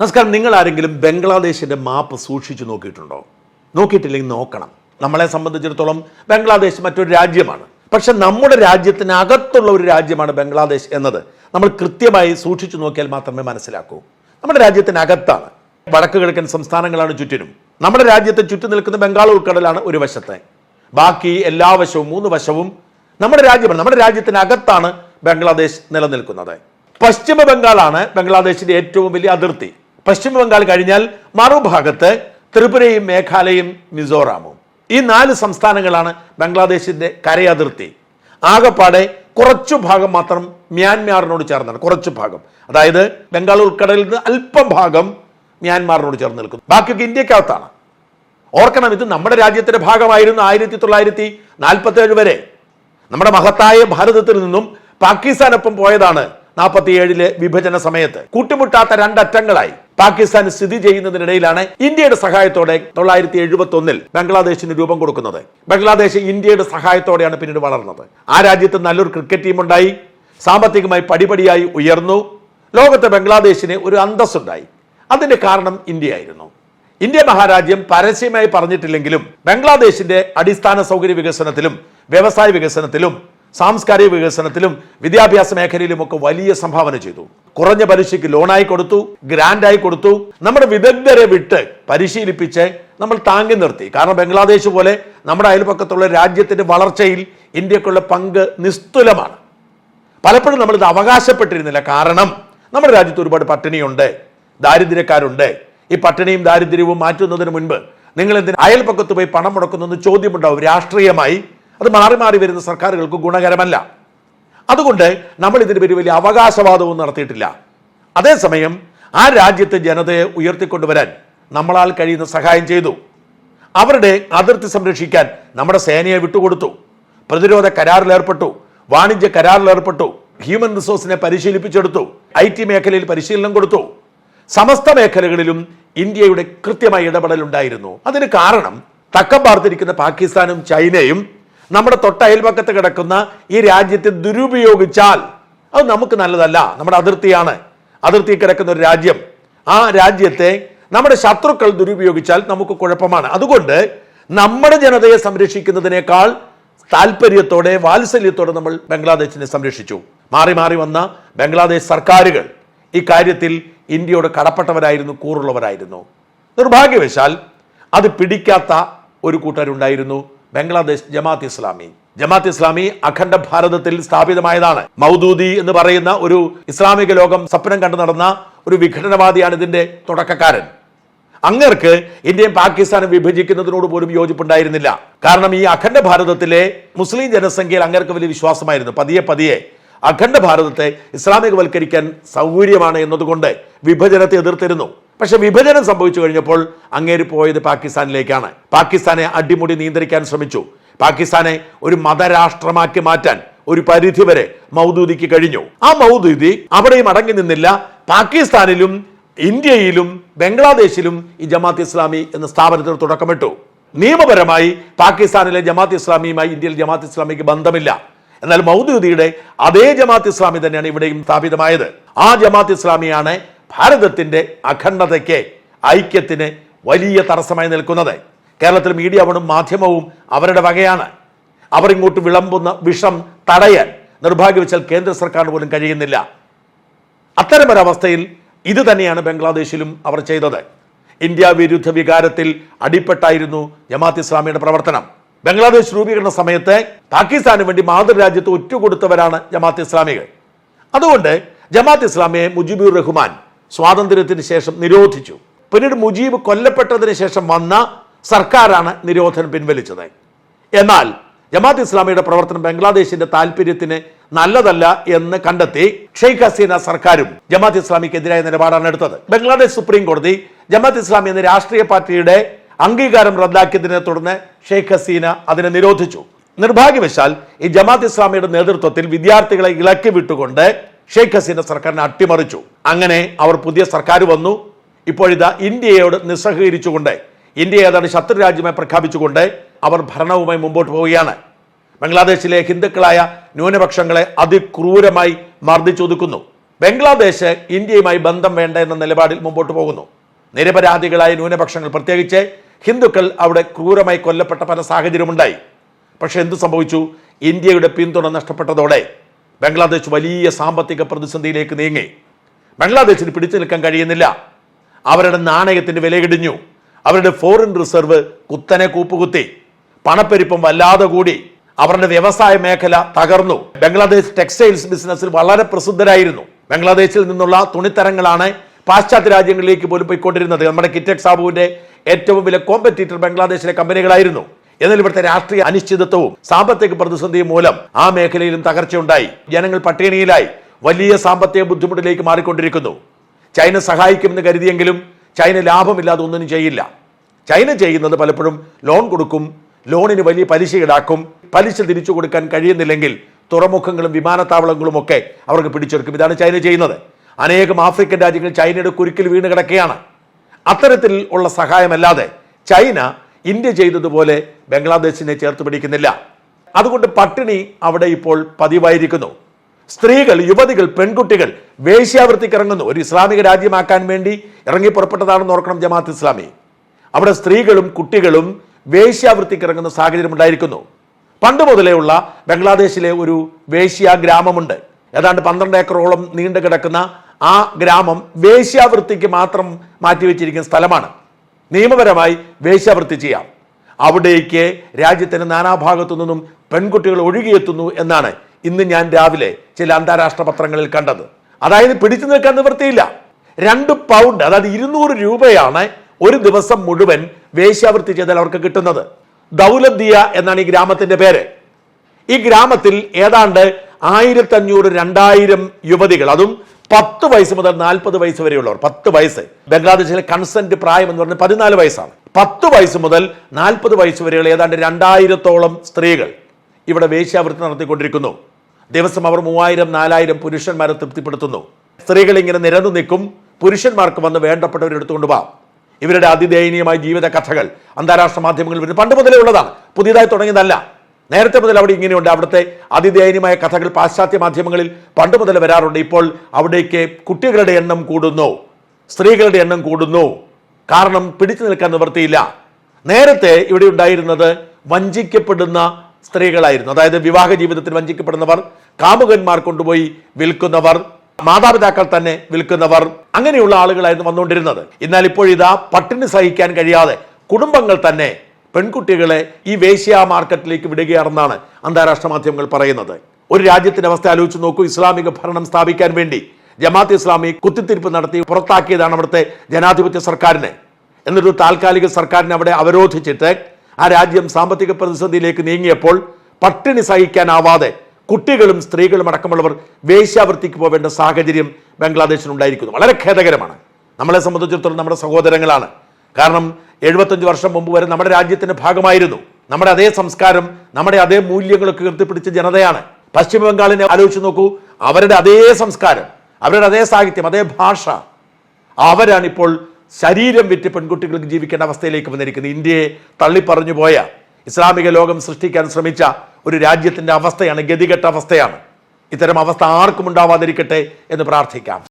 നമസ്കാരം. നിങ്ങൾ ആരെങ്കിലും ബംഗ്ലാദേശിന്റെ മാപ്പ് സൂക്ഷിച്ചു നോക്കിയിട്ടുണ്ടോ? നോക്കിയിട്ടില്ലെങ്കിൽ നോക്കണം. നമ്മളെ സംബന്ധിച്ചിടത്തോളം ബംഗ്ലാദേശ് മറ്റൊരു രാജ്യമാണ്. പക്ഷെ നമ്മുടെ രാജ്യത്തിനകത്തുള്ള ഒരു രാജ്യമാണ് ബംഗ്ലാദേശ് എന്നത് നമ്മൾ കൃത്യമായി സൂക്ഷിച്ചു നോക്കിയാൽ മാത്രമേ മനസ്സിലാക്കൂ. നമ്മുടെ രാജ്യത്തിനകത്താണ്. വടക്ക് കിഴക്കൻ സംസ്ഥാനങ്ങളാണ് ചുറ്റിനും. നമ്മുടെ രാജ്യത്തെ ചുറ്റി നിൽക്കുന്ന ബംഗാൾ ഉൾക്കടലാണ് ഒരു വശത്തെ. ബാക്കി എല്ലാ വശവും മൂന്ന് വശവും നമ്മുടെ രാജ്യമാണ്. നമ്മുടെ രാജ്യത്തിനകത്താണ് ബംഗ്ലാദേശ് നിലനിൽക്കുന്നത്. പശ്ചിമ ബംഗാളാണ് ബംഗ്ലാദേശിന്റെ ഏറ്റവും വലിയ അതിർത്തി. പശ്ചിമ ബംഗാൾ കഴിഞ്ഞാൽ മറുഭാഗത്ത് ത്രിപുരയും മേഘാലയയും മിസോറാമും. ഈ നാല് സംസ്ഥാനങ്ങളാണ് ബംഗ്ലാദേശിന്റെ കരയതിർത്തി. ആകപ്പാടെ കുറച്ചു ഭാഗം മാത്രം മ്യാൻമാറിനോട് ചേർന്നാണ് കുറച്ചു ഭാഗം. അതായത് ബംഗാൾ ഉൾക്കടലിൽ നിന്ന് അല്പം ഭാഗം മ്യാൻമാറിനോട് ചേർന്ന് നിൽക്കുന്നു. ബാക്കിയൊക്കെ ഇന്ത്യക്കകത്താണ്. ഓർക്കണം ഇത് നമ്മുടെ രാജ്യത്തിന്റെ ഭാഗമായിരുന്നു ആയിരത്തി തൊള്ളായിരത്തി നാൽപ്പത്തി ഏഴ് വരെ. നമ്മുടെ മഹത്തായ ഭാരതത്തിൽ നിന്നും പാകിസ്ഥാനൊപ്പം പോയതാണ് നാൽപ്പത്തിയേഴിലെ വിഭജന സമയത്ത്. കൂട്ടിമുട്ടാത്ത രണ്ടറ്റങ്ങളായി. പാകിസ്ഥാൻ സ്ഥിതി ചെയ്യുന്നതിനിടയിലാണ് ഇന്ത്യയുടെ സഹായത്തോടെ തൊള്ളായിരത്തി എഴുപത്തി ഒന്നിൽ ബംഗ്ലാദേശിന് രൂപം കൊടുക്കുന്നത്. ബംഗ്ലാദേശ് ഇന്ത്യയുടെ സഹായത്തോടെയാണ് പിന്നീട് വളർന്നത്. ആ രാജ്യത്ത് നല്ലൊരു ക്രിക്കറ്റ് ടീം ഉണ്ടായി. സാമ്പത്തികമായി പടിപടിയായി ഉയർന്നു. ലോകത്തെ ബംഗ്ലാദേശിന് ഒരു അന്തസ്സുണ്ടായി. അതിന്റെ കാരണം ഇന്ത്യയായിരുന്നു. ഇന്ത്യ മഹാരാജ്യം പരസ്യമായി പറഞ്ഞിട്ടില്ലെങ്കിലും ബംഗ്ലാദേശിന്റെ അടിസ്ഥാന സൗകര്യ വികസനത്തിലും വ്യവസായ വികസനത്തിലും സാംസ്കാരിക വികസനത്തിലും വിദ്യാഭ്യാസ മേഖലയിലും ഒക്കെ വലിയ സംഭാവന ചെയ്തു. കുറഞ്ഞ പലിശയ്ക്ക് ലോണായി കൊടുത്തു ഗ്രാൻഡായി കൊടുത്തു. നമ്മുടെ വിദഗ്ധരെ വിട്ട് പരിശീലിപ്പിച്ച് നമ്മൾ താങ്ങി നിർത്തി. കാരണം ബംഗ്ലാദേശ് പോലെ നമ്മുടെ അയൽപക്കത്തുള്ള രാജ്യത്തിന്റെ വളർച്ചയിൽ ഇന്ത്യക്കുള്ള പങ്ക് നിസ്തുലമാണ്. പലപ്പോഴും നമ്മളിത് അവകാശപ്പെട്ടിരുന്നില്ല. കാരണം നമ്മുടെ രാജ്യത്ത് ഒരുപാട് പട്ടിണിയുണ്ട് ദാരിദ്ര്യക്കാരുണ്ട്. ഈ പട്ടിണിയും ദാരിദ്ര്യവും മാറ്റുന്നതിന് മുൻപ് നിങ്ങൾ എന്തിന് അയൽപക്കത്ത് പോയി പണം മുടക്കുന്നു ചോദ്യമുണ്ടാവും. രാഷ്ട്രീയമായി അത് മാറി മാറി വരുന്ന സർക്കാരുകൾക്ക് ഗുണകരമല്ല. അതുകൊണ്ട് നമ്മൾ ഇതിന് പേര് വലിയ അവകാശവാദവും നടത്തിയിട്ടില്ല. അതേസമയം ആ രാജ്യത്തെ ജനതയെ ഉയർത്തിക്കൊണ്ടുവരാൻ നമ്മളാൽ കഴിയുന്ന സഹായം ചെയ്തു. അവരുടെ അതിർത്തി സംരക്ഷിക്കാൻ നമ്മുടെ സേനയെ വിട്ടുകൊടുത്തു. പ്രതിരോധ കരാറിലേർപ്പെട്ടു വാണിജ്യ കരാറിലേർപ്പെട്ടു ഹ്യൂമൻ റിസോഴ്സിനെ പരിശീലിപ്പിച്ചെടുത്തു. ഐ ടി മേഖലയിൽ പരിശീലനം കൊടുത്തു. സമസ്ത മേഖലകളിലും ഇന്ത്യയുടെ കൃത്യമായ ഇടപെടലുണ്ടായിരുന്നു. അതിന് കാരണം തക്കം പാർത്തിരിക്കുന്ന പാകിസ്ഥാനും ചൈനയും നമ്മുടെ തൊട്ട അയൽപക്കത്ത് കിടക്കുന്ന ഈ രാജ്യത്തെ ദുരുപയോഗിച്ചാൽ അത് നമുക്ക് നല്ലതല്ല. നമ്മുടെ അതിർത്തിയാണ്. അതിർത്തി കിടക്കുന്ന ഒരു രാജ്യം. ആ രാജ്യത്തെ നമ്മുടെ ശത്രുക്കൾ ദുരുപയോഗിച്ചാൽ നമുക്ക് കുഴപ്പമാണ്. അതുകൊണ്ട് നമ്മുടെ ജനതയെ സംരക്ഷിക്കുന്നതിനേക്കാൾ താല്പര്യത്തോടെ വാത്സല്യത്തോടെ നമ്മൾ ബംഗ്ലാദേശിനെ സംരക്ഷിച്ചു. മാറി മാറി വന്ന ബംഗ്ലാദേശ് സർക്കാരുകൾ ഇക്കാര്യത്തിൽ ഇന്ത്യയോട് കടപ്പെട്ടവരായിരുന്നു കൂറുള്ളവരായിരുന്നു. നിർഭാഗ്യവശാൽ അത് പിടിക്കാത്ത ഒരു കൂട്ടരുണ്ടായിരുന്നു ബംഗ്ലാദേശ് ജമാഅത്ത് ഇസ്ലാമി. ജമാഅത്ത് ഇസ്ലാമി അഖണ്ഡ ഭാരതത്തിൽ സ്ഥാപിതമായതാണ്. മൗദൂദി എന്ന് പറയുന്ന ഒരു ഇസ്ലാമിക ലോകം സ്വപ്നം കണ്ടു നടന്ന ഒരു വിഘടനവാദിയാണ് ഇതിന്റെ തുടക്കക്കാരൻ. അങ്ങർക്ക് ഇന്ത്യയും പാകിസ്ഥാനും വിഭജിക്കുന്നതിനോട് പോലും യോജിപ്പുണ്ടായിരുന്നില്ല. കാരണം ഈ അഖണ്ഡ ഭാരതത്തിലെ മുസ്ലിം ജനസംഖ്യയിൽ അങ്ങർക്ക് വലിയ വിശ്വാസമായിരുന്നു. പതിയെ പതിയെ അഖണ്ഡ ഭാരതത്തെ ഇസ്ലാമികവൽക്കരിക്കാൻ സൗകര്യമാണ് എന്നതുകൊണ്ട് വിഭജനത്തെ എതിർത്തിരുന്നു. പക്ഷെ വിഭജനം സംഭവിച്ചു കഴിഞ്ഞപ്പോൾ അങ്ങേര് പോയത് പാകിസ്ഥാനിലേക്കാണ്. പാകിസ്ഥാനെ അടിമുടി നിയന്ത്രിക്കാൻ ശ്രമിച്ചു. പാകിസ്ഥാനെ ഒരു മതരാഷ്ട്രമാക്കി മാറ്റാൻ ഒരു പരിധി വരെ മൗദൂദിക്ക് കഴിഞ്ഞു. ആ മൗദൂദി അവിടെയും അടങ്ങി നിന്നില്ല. പാകിസ്ഥാനിലും ഇന്ത്യയിലും ബംഗ്ലാദേശിലും ഈ ജമാഅത്ത് ഇസ്ലാമി എന്ന സ്ഥാപനത്തിന് തുടക്കമിട്ടു. നിയമപരമായി പാകിസ്ഥാനിലെ ജമാഅത്ത് ഇസ്ലാമിയുമായി ഇന്ത്യയിലെ ജമാഅത്ത് ഇസ്ലാമിക്ക് ബന്ധമില്ല. എന്നാൽ മൗദൂദിയുടെ അതേ ജമാഅത്ത് ഇസ്ലാമി തന്നെയാണ് ഇവിടെയും സ്ഥാപിതമായത്. ആ ജമാഅത്ത് ഇസ്ലാമിയാണ് ഭാരതത്തിന്റെ അഖണ്ഡതയ്ക്ക് ഐക്യത്തിന് വലിയ തടസ്സമായി നിൽക്കുന്നത്. കേരളത്തിൽ മീഡിയവും മാധ്യമവും അവരുടെ വകയാണ്. അവരിങ്ങോട്ട് വിളമ്പുന്ന വിഷം തടയാൻ നിർഭാഗ്യവശാൽ കേന്ദ്ര സർക്കാരിന് പോലും കഴിയുന്നില്ല. അത്തരമൊരവസ്ഥയിൽ ഇത് തന്നെയാണ് ബംഗ്ലാദേശിലും അവർ ചെയ്തത്. ഇന്ത്യ വിരുദ്ധ വികാരത്തിൽ അടിപ്പെട്ടായിരുന്നു ജമാഅത്ത് ഇസ്ലാമിയുടെ പ്രവർത്തനം. ബംഗ്ലാദേശ് രൂപീകരണ സമയത്ത് പാകിസ്ഥാന് വേണ്ടി മാതൃരാജ്യത്ത് ഒറ്റുകൊടുത്തവരാണ് ജമാഅത്ത് ഇസ്ലാമികൾ. അതുകൊണ്ട് ജമാഅത്ത് ഇസ്ലാമിയെ മുജിബുർ റഹ്മാൻ സ്വാതന്ത്ര്യത്തിന് ശേഷം നിരോധിച്ചു. പിന്നീട് മുജീബ് കൊല്ലപ്പെട്ടതിന് ശേഷം വന്ന സർക്കാരാണ് നിരോധനം പിൻവലിച്ചത്. എന്നാൽ ജമാഅത്ത് ഇസ്ലാമിയുടെ പ്രവർത്തനം ബംഗ്ലാദേശിന്റെ താല്പര്യത്തിന് നല്ലതല്ല എന്ന് കണ്ടെത്തി ഷെയ്ഖ് ഹസീന സർക്കാരും ജമാഅത്ത് ഇസ്ലാമിക്കെതിരായ നിലപാടാണ് എടുത്തത്. ബംഗ്ലാദേശ് സുപ്രീം കോടതി ജമാഅത്ത് ഇസ്ലാമി എന്ന രാഷ്ട്രീയ പാർട്ടിയുടെ അംഗീകാരം റദ്ദാക്കിയതിനെ തുടർന്ന് ഷെയ്ഖ് ഹസീന അതിനെ നിരോധിച്ചു. നിർഭാഗ്യവശാൽ ഈ ജമാഅത്ത് ഇസ്ലാമിയുടെ നേതൃത്വത്തിൽ വിദ്യാർത്ഥികളെ ഇളക്കി വിട്ടുകൊണ്ട് ഷെയ്ഖ് ഹസീന സർക്കാരിനെ അട്ടിമറിച്ചു. അങ്ങനെ അവർ പുതിയ സർക്കാർ വന്നു. ഇപ്പോഴിതാ ഇന്ത്യയോട് നിസ്സഹകരിച്ചുകൊണ്ട് ഇന്ത്യ ഏതാണ് ശത്രു രാജ്യമായി പ്രഖ്യാപിച്ചുകൊണ്ട് അവർ ഭരണവുമായി മുമ്പോട്ട് പോവുകയാണ്. ബംഗ്ലാദേശിലെ ഹിന്ദുക്കളായ ന്യൂനപക്ഷങ്ങളെ അതിക്രൂരമായി മർദ്ദിച്ചൊതുക്കുന്നു ബംഗ്ലാദേശ് ഇന്ത്യയുമായി ബന്ധം വേണ്ട എന്ന നിലപാടിൽ മുമ്പോട്ട് പോകുന്നു. നിരപരാധികളായ ന്യൂനപക്ഷങ്ങൾ പ്രത്യേകിച്ച് ഹിന്ദുക്കൾ അവിടെ ക്രൂരമായി കൊല്ലപ്പെട്ട പല സാഹചര്യമുണ്ടായി. പക്ഷേ എന്ത് സംഭവിച്ചു? ഇന്ത്യയുടെ പിന്തുണ നഷ്ടപ്പെട്ടതോടെ ബംഗ്ലാദേശ് വലിയ സാമ്പത്തിക പ്രതിസന്ധിയിലേക്ക് നീങ്ങി. ബംഗ്ലാദേശിന് പിടിച്ചു നിൽക്കാൻ കഴിയുന്നില്ല. അവരുടെ നാണയത്തിന്റെ വിലയിടിഞ്ഞു അവരുടെ ഫോറിൻ റിസർവ് കുത്തനെ കൂപ്പുകുത്തി. പണപ്പെരുപ്പം വല്ലാതെ കൂടി. അവരുടെ വ്യവസായ മേഖല തകർന്നു. ബംഗ്ലാദേശ് ടെക്സ്റ്റൈൽസ് ബിസിനസ്സിൽ വളരെ പ്രസിദ്ധരായിരുന്നു. ബംഗ്ലാദേശിൽ നിന്നുള്ള തുണിത്തരങ്ങളാണ് പാശ്ചാത്യ രാജ്യങ്ങളിലേക്ക് പോലും പോയിക്കൊണ്ടിരുന്നത്. നമ്മുടെ കിറ്റക് സാബുവിന്റെ ഏറ്റവും വലിയ കോമ്പറ്റീറ്റർ ബംഗ്ലാദേശിലെ കമ്പനികളായിരുന്നു. എന്നാൽ ഇവിടുത്തെ രാഷ്ട്രീയ അനിശ്ചിതത്വവും സാമ്പത്തിക പ്രതിസന്ധിയും മൂലം ആ മേഖലയിലും തകർച്ചയുണ്ടായി. ജനങ്ങൾ പട്ടിണിയിലായി. വലിയ സാമ്പത്തിക ബുദ്ധിമുട്ടിലേക്ക് മാറിക്കൊണ്ടിരിക്കുന്നു. ചൈന സഹായിക്കുമെന്ന് കരുതിയെങ്കിലും ചൈന ലാഭമില്ലാതെ ഒന്നും ചെയ്യില്ല. ചൈന ചെയ്യുന്നത് പലപ്പോഴും ലോൺ കൊടുക്കും ലോണിന് വലിയ പലിശ ഈടാക്കും പലിശ തിരിച്ചു കൊടുക്കാൻ കഴിയുന്നില്ലെങ്കിൽ തുറമുഖങ്ങളും വിമാനത്താവളങ്ങളും ഒക്കെ അവർക്ക് പിടിച്ചെടുക്കും. ഇതാണ് ചൈന ചെയ്യുന്നത്. അനേകം ആഫ്രിക്കൻ രാജ്യങ്ങൾ ചൈനയുടെ കുരുക്കിൽ വീണ് കിടക്കുകയാണ്. അത്തരത്തിൽ ഉള്ള സഹായമല്ലാതെ ചൈന ഇന്ത്യ ചെയ്തതുപോലെ ബംഗ്ലാദേശിനെ ചേർത്ത് പിടിക്കുന്നില്ല. അതുകൊണ്ട് പട്ടിണി അവിടെ ഇപ്പോൾ പതിവായിരിക്കുന്നു. സ്ത്രീകൾ യുവതികൾ പെൺകുട്ടികൾ വേശ്യാവൃത്തിക്ക് ഇറങ്ങുന്നു ഒരു ഇസ്ലാമിക രാജ്യമാക്കാൻ വേണ്ടി ഇറങ്ങി പുറപ്പെട്ടതാണെന്ന് ഓർക്കണം ജമാഅത്ത് ഇസ്ലാമി. അവിടെ സ്ത്രീകളും കുട്ടികളും വേശ്യാവൃത്തിക്ക് ഇറങ്ങുന്ന സാഹചര്യം ഉണ്ടായിരിക്കുന്നു. പണ്ട് മുതലേ ഉള്ള ബംഗ്ലാദേശിലെ ഒരു വേശ്യ ഗ്രാമമുണ്ട്. ഏതാണ്ട് പന്ത്രണ്ട് ഏക്കറോളം നീണ്ടു കിടക്കുന്ന ആ ഗ്രാമം വേശ്യാവൃത്തിക്ക് മാത്രം മാറ്റിവെച്ചിരിക്കുന്ന സ്ഥലമാണ്. നിയമപരമായി വേശ്യാവൃത്തി ചെയ്യാം. അവിടേക്ക് രാജ്യത്തിന്റെ നാനാഭാഗത്തു നിന്നും പെൺകുട്ടികൾ ഒഴുകിയെത്തുന്നു എന്നാണ് ഇന്ന് ഞാൻ രാവിലെ ചില അന്താരാഷ്ട്ര പത്രങ്ങളിൽ കണ്ടത്. അതായത് പിടിച്ചു നിൽക്കാൻ നിവൃത്തിയില്ല. രണ്ട് പൗണ്ട് അതായത് ഇരുന്നൂറ് രൂപയാണ് ഒരു ദിവസം മുഴുവൻ വേശ്യാവൃത്തി ചെയ്താൽ അവർക്ക് കിട്ടുന്നത്. ദൗലദ്ദിയ എന്നാണ് ഈ ഗ്രാമത്തിന്റെ പേര്. ഈ ഗ്രാമത്തിൽ ഏതാണ്ട് ആയിരത്തി അഞ്ഞൂറ് രണ്ടായിരം യുവതികൾ അതും പത്ത് വയസ്സ് മുതൽ നാൽപ്പത് വയസ്സ് വരെയുള്ളവർ പത്ത് വയസ്സ്. ബംഗ്ലാദേശിലെ കൺസെന്റ് പ്രായം എന്ന് പറഞ്ഞാൽ പതിനാല് വയസ്സാണ്. പത്ത് വയസ്സ് മുതൽ നാൽപ്പത് വയസ്സ് വരെയുള്ള ഏതാണ്ട് രണ്ടായിരത്തോളം സ്ത്രീകൾ ഇവിടെ വേശ്യാവൃത്തി നടത്തിക്കൊണ്ടിരിക്കുന്നു. ദിവസം അവർ മൂവായിരം നാലായിരം പുരുഷന്മാരെ തൃപ്തിപ്പെടുത്തുന്നു. സ്ത്രീകൾ ഇങ്ങനെ നിരന്നു നിൽക്കും. പുരുഷന്മാർക്ക് വന്ന് വേണ്ടപ്പെട്ടവരെടുത്തുകൊണ്ട് പോവാം ഇവരുടെ അതിദയനീയമായ ജീവിത കഥകൾ അന്താരാഷ്ട്ര മാധ്യമങ്ങളിൽ വരുന്നത് പണ്ട് മുതലേ ഉള്ളതാണ്. പുതിയതായി തുടങ്ങിയതല്ല. നേരത്തെ മുതൽ അവിടെ ഇങ്ങനെയുണ്ട്. അവിടുത്തെ അതിദയനീയമായ കഥകൾ പാശ്ചാത്യ മാധ്യമങ്ങളിൽ പണ്ട് മുതൽ വരാറുണ്ട്. ഇപ്പോൾ അവിടേക്ക് കുട്ടികളുടെ എണ്ണം കൂടുന്നു. സ്ത്രീകളുടെ എണ്ണം കൂടുന്നു. കാരണം പിടിച്ചു നിൽക്കാൻ നിവൃത്തിയില്ല. നേരത്തെ ഇവിടെ ഉണ്ടായിരുന്നത് വഞ്ചിക്കപ്പെടുന്ന സ്ത്രീകളായിരുന്നു. അതായത് വിവാഹ ജീവിതത്തിൽ വഞ്ചിക്കപ്പെടുന്നവർ കാമുകന്മാർ കൊണ്ടുപോയി വിൽക്കുന്നവർ മാതാപിതാക്കൾ തന്നെ വിൽക്കുന്നവർ അങ്ങനെയുള്ള ആളുകളായിരുന്നു വന്നുകൊണ്ടിരുന്നത്. എന്നാൽ ഇപ്പോഴിതാ പട്ടിണി സഹിക്കാൻ കഴിയാതെ കുടുംബങ്ങൾ തന്നെ പെൺകുട്ടികളെ ഈ വേശ്യ മാർക്കറ്റിലേക്ക് വിടുകയാണെന്നാണ് അന്താരാഷ്ട്ര മാധ്യമങ്ങൾ പറയുന്നത്. ഒരു രാജ്യത്തിന്റെ അവസ്ഥ ആലോചിച്ച് നോക്കൂ. ഇസ്ലാമിക ഭരണം സ്ഥാപിക്കാൻ വേണ്ടി ജമാഅത്ത് ഇസ്ലാമി കുത്തിത്തിരിപ്പ് നടത്തി പുറത്താക്കിയതാണ് അവിടുത്തെ ജനാധിപത്യ സർക്കാരിനെ. എന്നിട്ട് താൽക്കാലിക സർക്കാരിനെ അവിടെ അവരോധിച്ചിട്ട് ആ രാജ്യം സാമ്പത്തിക പ്രതിസന്ധിയിലേക്ക് നീങ്ങിയപ്പോൾ പട്ടിണി സഹിക്കാനാവാതെ കുട്ടികളും സ്ത്രീകളും അടക്കമുള്ളവർ വേശ്യാവൃത്തിക്ക് പോവേണ്ട സാഹചര്യം ബംഗ്ലാദേശിനുണ്ടായിരിക്കുന്നു. വളരെ ഖേദകരമാണ്. നമ്മളെ സംബന്ധിച്ചിടത്തോളം നമ്മുടെ സഹോദരങ്ങളാണ്. കാരണം എഴുപത്തഞ്ച് വർഷം മുമ്പ് വരെ നമ്മുടെ രാജ്യത്തിന്റെ ഭാഗമായിരുന്നു. നമ്മുടെ അതേ സംസ്കാരം നമ്മുടെ അതേ മൂല്യങ്ങളൊക്കെ ഉയർത്തിപ്പിടിച്ച ജനതയാണ്. പശ്ചിമ ബംഗാളിനെ ആലോചിച്ച് നോക്കൂ. അവരുടെ അതേ സംസ്കാരം അവരുടെ അതേ സാഹിത്യം അതേ ഭാഷ അവരാണ് ഇപ്പോൾ ശരീരം വിറ്റ് പെൺകുട്ടികൾക്ക് ജീവിക്കേണ്ട അവസ്ഥയിലേക്ക് വന്നിരിക്കുന്നത് ഇന്ത്യയെ തള്ളിപ്പറഞ്ഞു പോയ ഇസ്ലാമിക ലോകം സൃഷ്ടിക്കാൻ ശ്രമിച്ച ഒരു രാജ്യത്തിന്റെ അവസ്ഥയാണ് ഗതികെട്ട അവസ്ഥയാണ്. ഇത്തരം അവസ്ഥ ആർക്കും ഉണ്ടാവാതിരിക്കട്ടെ എന്ന് പ്രാർത്ഥിക്കാം.